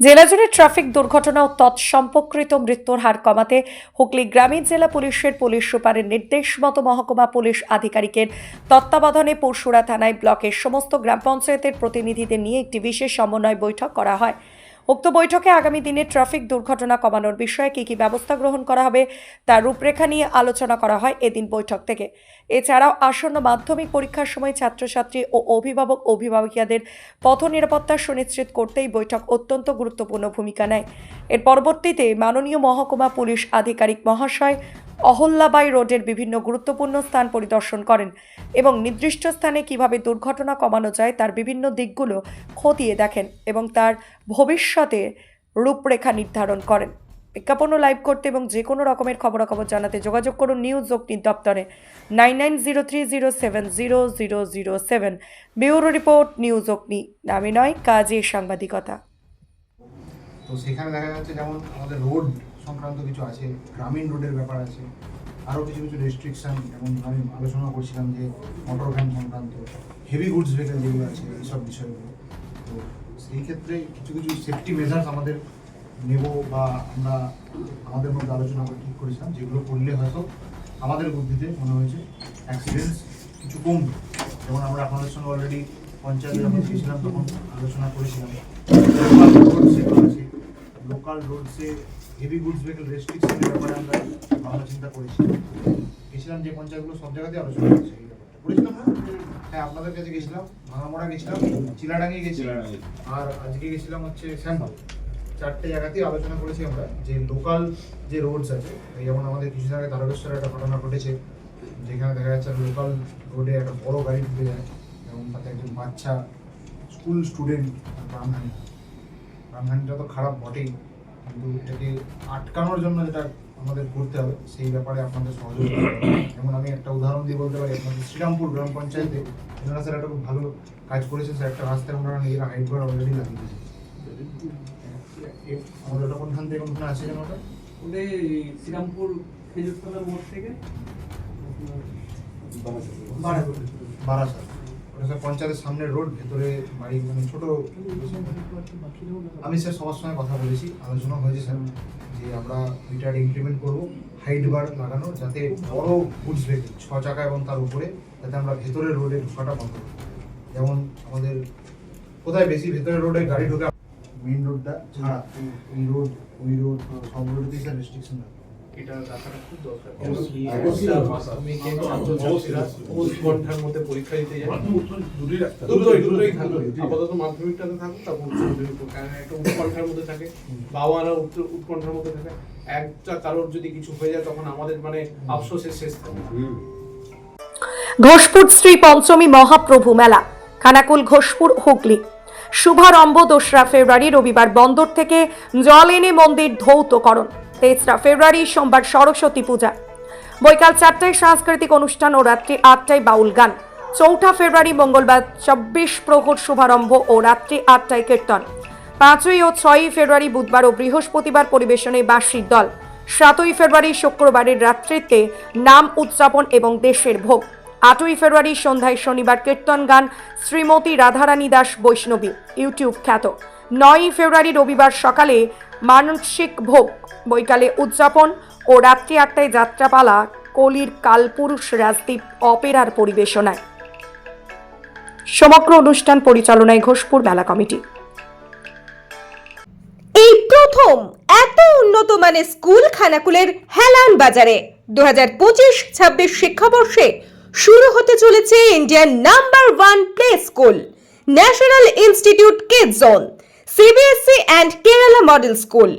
জেলা জুড়ে ট্রাফিক দুর্ঘটনা ও তৎসম্পর্কিত মৃত্যুর হার কমাতে হুগলি গ্রামীণ জেলা পুলিশের পুলিশ সুপারের নির্দেশ মতো মহকুমা পুলিশ আধিকারিকের তত্ত্বাবধানে পরশুরা থানায় ব্লকের সমস্ত গ্রাম পঞ্চায়েতের প্রতিনিধিদের নিয়ে একটি বিশেষ সমন্বয় বৈঠক করা হয়। উক্ত বৈঠকে আগামী দিনে ট্রাফিক দুর্ঘটনা কমানোর বিষয়ে কী কী ব্যবস্থা গ্রহণ করা হবে, তার রূপরেখা নিয়ে আলোচনা করা হয় এদিন বৈঠক থেকে। এছাড়াও আসন্ন মাধ্যমিক পরীক্ষার সময় ছাত্রছাত্রী ও অভিভাবক অভিভাবিকাদের পথ নিরাপত্তা সুনিশ্চিত করতেই বৈঠক অত্যন্ত গুরুত্বপূর্ণ ভূমিকা নেয়। এর পরবর্তীতে মাননীয় মহকুমা পুলিশ আধিকারিক মহাশয় অহল্যাবাই রোডের বিভিন্ন গুরুত্বপূর্ণ স্থান পরিদর্শন করেন এবং নির্দিষ্ট স্থানে কীভাবে দুর্ঘটনা কমানো যায় তার বিভিন্ন দিকগুলো খতিয়ে দেখেন এবং তার ভবিষ্যতে রূপরেখা নির্ধারণ করেন। বিজ্ঞাপন লাইভ করতে এবং যে কোনো রকমের খবরাখবর জানাতে যোগাযোগ করুন নিউজ অগ্নি দপ্তরে nine nine zero three zero seven zero zero zero seven. Bureau report, news Agni, নামে নয়, কাজে সাংবাদিকতা। তো সেখানে দেখা যাচ্ছে যেমন আমাদের রোড সংক্রান্ত কিছু আছে, গ্রামীণ রোডের ব্যাপার আছে, আরও কিছু কিছু রেস্ট্রিকশন যেমন আমি আলোচনা করছিলাম যে মোটর ভ্যান সংক্রান্ত হেভি গুডস ভেহিকেল যেগুলো আছে, এইসব বিষয়গুলো। তো সেই ক্ষেত্রে কিছু কিছু সেফটি মেজার্স আমাদের নেব বা আমরা আমাদের মধ্যে আলোচনা করে ঠিক করেছিলাম, যেগুলো করলে হয়তো আমাদের বুদ্ধিতে মনে হয়েছে অ্যাক্সিডেন্টস কিছু কমবে। যেমন আমরা আপনাদের সঙ্গে অলরেডি পঞ্চায়েতে যখন গিয়েছিলাম, তখন আলোচনা করেছিলাম। লোকাল রোডসে হেভি গুডস ভেহিকেল রেস্ট্রিকশনের ব্যাপারে আমরা ভাবনা চিন্তা করেছি। গেছিলাম যে পঞ্চায়েতগুলো সব জায়গাতেই আলোচনা করেছে এই ব্যাপারটা। করেছিলাম না? হ্যাঁ আপনাদের কাছে গেছিলাম ভাঙামোড়া গেছিলাম চিলাডাঙ্গি গেছি। আর আজকে গেছিলাম হচ্ছে শ্যামবাগ। চারটে জায়গাতেই আলোচনা করেছি আমরা যে লোকাল যে রোডস আছে যেমন আমাদের কিছুদিন আগে তারকেশ্বরে একটা ঘটনা ঘটেছে যেখানে দেখা যাচ্ছে লোকাল রোডে একটা বড় গাড়ি ঢুকে যায় এবং তাতে একজন বাচ্চা স্কুল স্টুডেন্ট প্রাণহানি প্রাণহানিটা তো খারাপ বটেই। কিন্তু এটাকে আটকানোর জন্য যেটা আমাদের করতে হবে সেই ব্যাপারে আপনাদের সহযোগিতা যেমন আমি একটা উদাহরণ দিয়ে বলতে পারি আপনাদের শ্রীরামপুর গ্রাম পঞ্চায়েতে ওনারা স্যার একটা খুব ভালো কাজ করেছে স্যার। একটা রাস্তায় ওনারা নিজেরা হাইট করে অলরেডি লাগিয়ে দিয়েছে। আমাদের ওটা কোনখান থেকে কোনখানে আছে যেন ওটা? ওটা শ্রীরামপুর খেজুরতলার মোড় থেকে। বারাসাত। ওটা স্যার পঞ্চায়েতের সামনের রোড ভেতরে বাড়ি মানে ছোট আমি স্যার সবার সঙ্গে কথা বলেছি আলোচনা হয়েছে স্যার যে আমরা ওইটার ইমপ্লিমেন্ট করব হাইট বার লাগানো যাতে বড় গুডস ভেহিকেল ছ চাকা এবং তার উপরে যাতে আমরা ভেতরের রোডে ঢোকাটা বন্ধ করি। যেমন আমাদের কোথায় বেশি ভেতরের রোডে গাড়ি ঢোকে মেইন রোডটা ছাড়া ওই রোড ওই রোড সব রোডেতেই স্যার রেস্ট্রিকশন রাখব এটা রাখাটা খুব দরকার। ছাত্রছাত্রীরা ঘণ্টার মধ্যে পরীক্ষা দিতে যায়। দুটোই দুটোই দুটোই থাকবে। আপাতত মাধ্যমিকটাতে থাকুক তারপর উচ্চ মাধ্যমিক কারণ একটা উৎকণ্ঠার মধ্যে থাকে। উত্ত- উৎকণ্ঠার মধ্যে থাকে। একটা কারোর যদি কিছু হয়ে যায় তখন আমাদের মানে আফসোসের শেষ থাকে ঘোষপুর শ্রী পঞ্চমী মহাপ্রভু মেলা খানাকুল ঘোষপুর হুগলি। শুভারম্ভ দোসরা ফেব্রুয়ারি রবিবার বন্দর থেকে জল এনে মন্দির ধৌতকরণ। তেসরা ফেব্রুয়ারি, সোমবার সরস্বতী পূজা। বৈকাল চারটায় সাংস্কৃতিক অনুষ্ঠান ও রাত্রি আটটায় বাউল গান। চৌঠা ফেব্রুয়ারি, মঙ্গলবার চব্বিশ প্রহর শুভারম্ভ ও রাত্রি আটটায় কীর্তন। পাঁচই ও ছয়ই ফেব্রুয়ারি বুধবার ও বৃহস্পতিবার পরিবেশনে বার্ষিক দল। সাতই ফেব্রুয়ারি শুক্রবারের রাত্রিতে নাম উদযাপন এবং দেশের ভোগ। আটই ফেব্রুয়ারি সন্ধ্যায় শনিবার কীর্তন গান শ্রীমতী রাধারানী দাস বৈষ্ণবী, ইউটিউব খ্যাত। নয়ই ফেব্রুয়ারি রবিবার সকালে মানসিক ভোগ। বৈকালে উদযাপন ও রাত্রি আটটায় যাত্রাপালা কলির কালপুরুষ রাজদ্বীপ অপেরার পরিবেশনায়। সমগ্র অনুষ্ঠান পরিচালনায় ঘোষপুর মেলা কমিটি। এই প্রথম এত উন্নত মানের স্কুল খানাকুলের হেলান বাজারে দু হাজার পঁচিশ ছাব্বিশ শিক্ষাবর্ষে শুরু হতে চলেছে Indian number one play school, national institute kid zone CBSE and model school.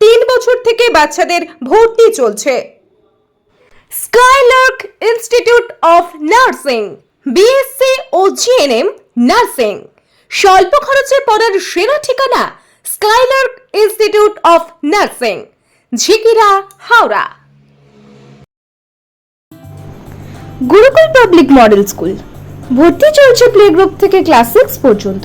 তিন বছর থেকে বাচ্চাদের ভর্তি চলছে। Skylark institute of nursing BSc O GNM nursing. স্বল্প খরচে পড়ার সেরা ঠিকানা Skylark institute of nursing, Jhikira, Howrah. Gurukul public model school. ভর্তি চলছে প্লে গ্রুপ থেকে ক্লাস সিক্স পর্যন্ত।